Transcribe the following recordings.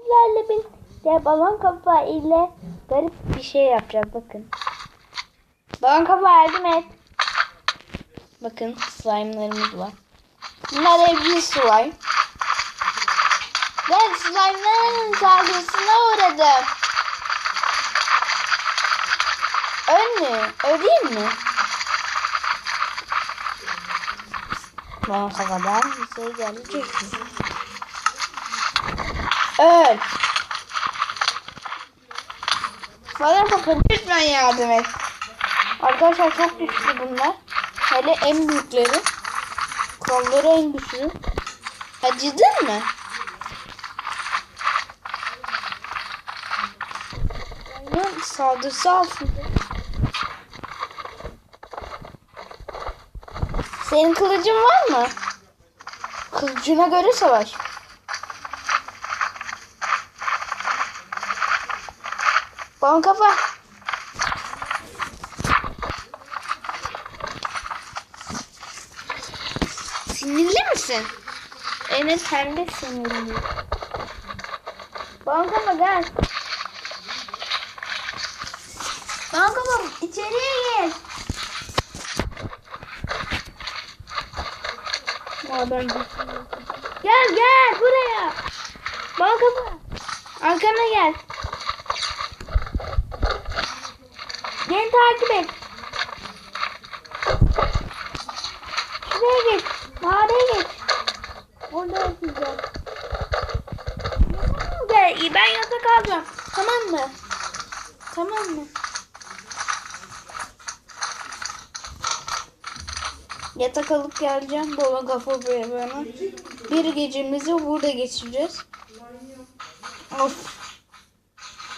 Sizlerle bir balon kafa ile garip bir şey yapacağız bakın. Balon kafa yardım et. Bakın slime'larımız var. Bunlar evcil slime. Ben slime'ların saldırısına uğradım. Öl mü? Öleyim mi? Balon kafadan bir şey gelecek. Öl. Bana bakın lütfen yardım et. Arkadaşlar çok güçlü bunlar. Hele en büyükleri. Kolları en güçlü. Acıdın mı? Aynen saldırısı. Senin kılıcın var mı? Kılıcına göre savaş. Balon kafa. Sinirli misin? Evet hem de sinirli. Balon kafa gel. Balon kafa içeriye gel. Madem Gel gel buraya. Balon kafa. Arkana gel. Beni takip et. Şuraya geç. Mağaraya geç. Orada yapacağım. Gel, ben yatak alacağım. Tamam mı? Tamam mı? Yatak alıp geleceğim. Baba kafa buraya bana. Bir gecemizi burada geçireceğiz. Of.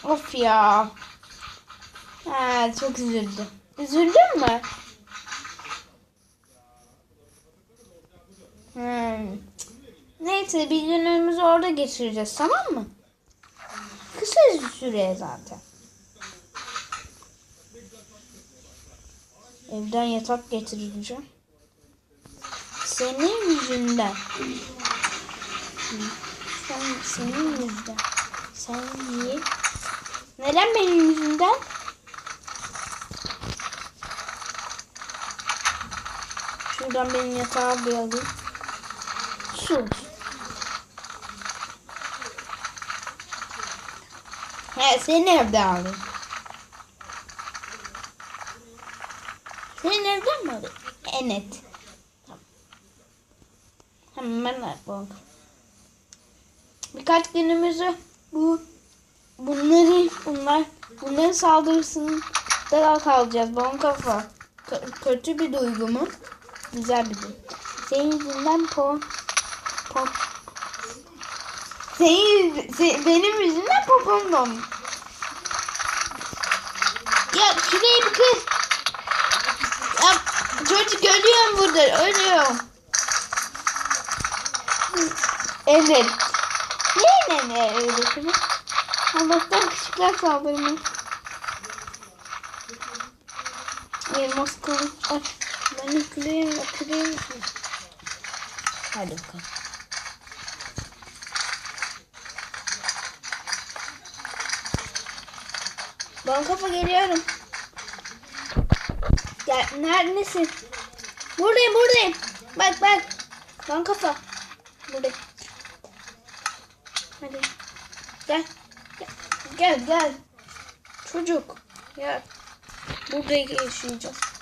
Of ya. Ha, çok üzüldüm. Üzüldün mü? Hmm. Neyse bir günümüzü orada geçireceğiz tamam mı? Kısa süre zaten. Evden yatak getireceğim. Senin yüzünden. Sen, senin yüzünden. Sen niye? Neden benim yüzümden? Şuradan benim yatağı bir alayım. Su. He seni evde alayım. Senin evden mi alayım? Evet. Hemen ben Birkaç günümüzü bu bunları bunlar bunların saldırısında kalacağız. Bon kafa. K- kötü bir duygu mu? Güzel bir duygu. Senin yüzünden po po senin, yüz- se- benim yüzümden popom. Ya şurayı bir kır. Ya çocuk ölüyorum burada. Ölüyorum. Evet. Niye ne öyle kırı? Allah'tan küçükler saldırmış. Elmas kılıç. Ay, ben kırayım, kırayım. Hadi bakalım. Ben kafa geliyorum. Gel, neredesin? Buradayım, buradayım. Bak, bak. Ben kafa. Buradayım. Hadi. Gel. Gel, gel. gel. Çocuk. Gel. Burada yaşayacağız.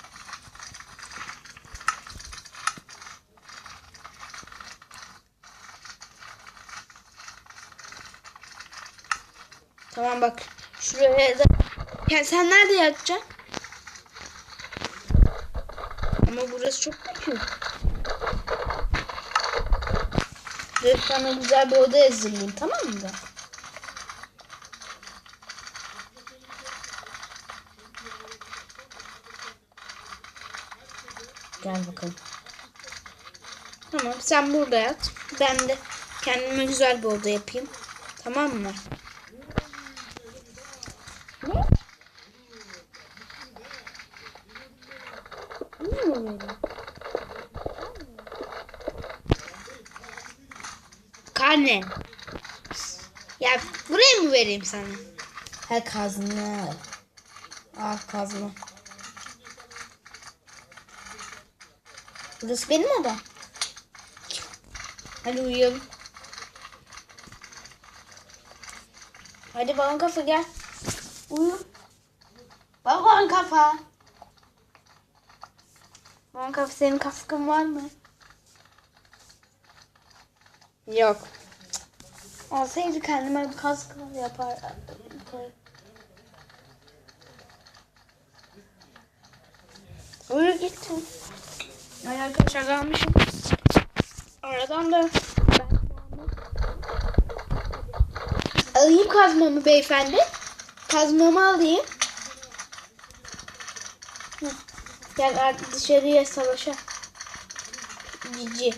Tamam bak. Şuraya da... Ya sen nerede yatacaksın? Ama burası çok küçük. Ve sana güzel bir oda hazırlayayım tamam mı? Gel bakalım. Tamam sen burada yat. Ben de kendime güzel bir oda yapayım. Tamam mı? Karne. Ya buraya mı vereyim sana? Ha kazma. Ah kazma. Burası benim odam. Hadi uyuyalım. Hadi balon kafa gel. Uyu. Balon kafa. Balon kafa senin kaskın var mı? Yok. Olsaydı kendime kask yapar. Uyu gittim. Ay arkadaşlar kalmışım. Aradan da Alayım kazmamı beyefendi. Kazmamı alayım. Hı. Gel artık dışarıya savaşa. Cici.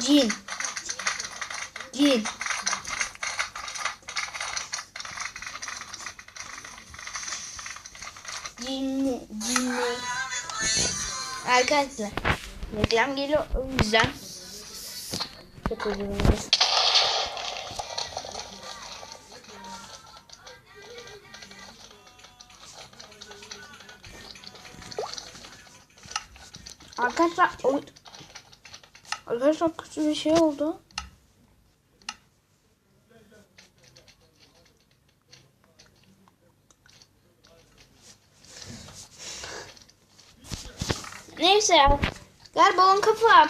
Cin. Cin. Cinli. Cinli. Arkadaşlar. Reklam geliyor o yüzden. Çok özür dilerim. Arkadaşlar. Arkadaşlar kötü bir şey oldu. Neyse. Gel balon kafa.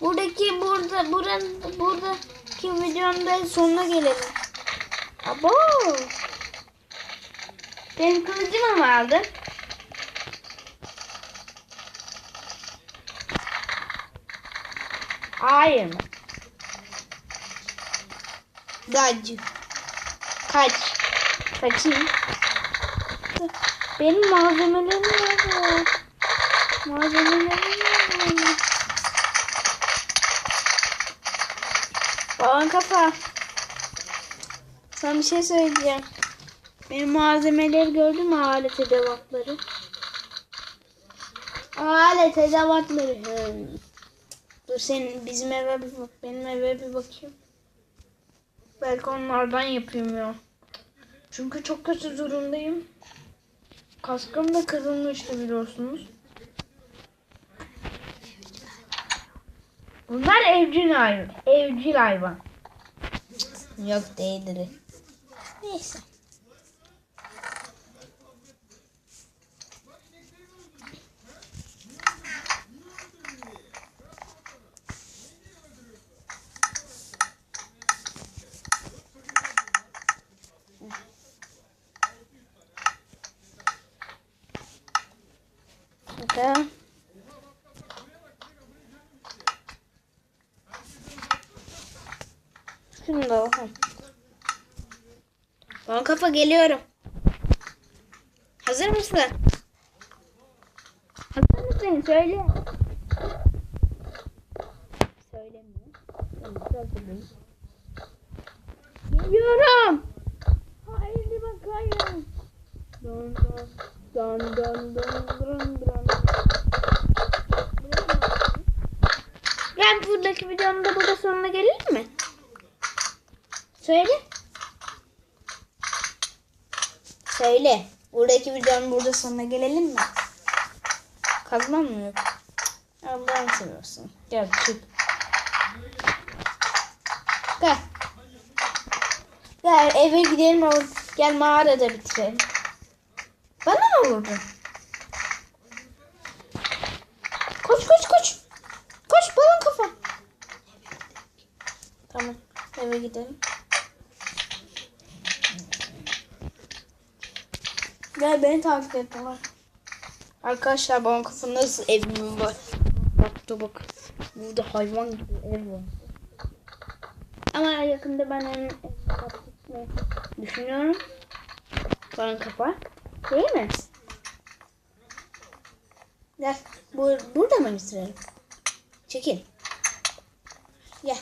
Buradaki burada buranın buradaki videonun da sonuna gelelim. Abo. Benim kılıcımı mı aldın? Hayır mı? Dacı. Kaç. Kaçayım. Benim malzemelerim nerede? Malzemelerim? Balon kafa. Sana bir şey söyleyeceğim. Benim malzemeleri gördün mü alet edevatları? Alet edevatları. Hmm. Dur senin bizim eve bir bak. Benim eve bir bakayım. Belki onlardan yapayım ya. Çünkü çok kötü durumdayım. Kaskım da kırılmıştı biliyorsunuz. Bunlar evcil hayvan. Evcil hayvan. Yok değildir. Neyse. Bakalım. Da bakalım. Bana kafa geliyorum. Hazır mısın? Hazır mısın? Söyle. Söylemiyor. Geliyorum. Haydi bakayım. Don don don don don don don. Yani buradaki videonun da burada sonuna gelelim mi? Söyle. Söyle. Buradaki videonun burada sonuna gelelim mi? Kazmam mı yok? Allah'ını seviyorsun. Gel çık. Gel. Gel eve gidelim. o- Gel mağarada bitirelim. Bana mı vurdun? Koş koş koş. Koş balon kafa. Tamam. Eve gidelim. Gel beni takip et tamam. Arkadaşlar kafa nasıl evim var. Bak da bak. Burada hayvan gibi ev var. Ama yakında ben kapatmayı düşünüyorum. Balon kafa. Değil mi? Gel. Bu, burada mı bitirelim? Çekil. Gel.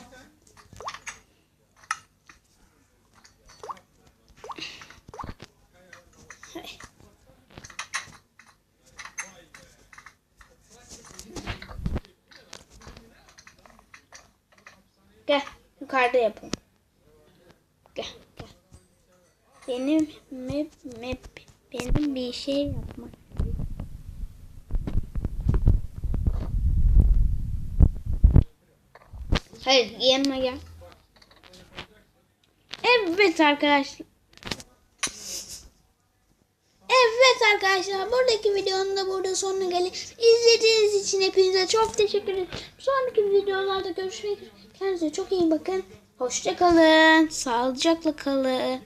Gel. Yukarıda yapalım. Gel gel. Benim map map benim bir şey yapmak. Hayır yanıma gel. Evet arkadaşlar. Evet arkadaşlar buradaki videonun da burada sonuna gelin. İzlediğiniz için hepinize çok teşekkür ederim. Sonraki videolarda görüşmek üzere. Kendinize çok iyi bakın. Hoşça kalın. Sağlıcakla kalın.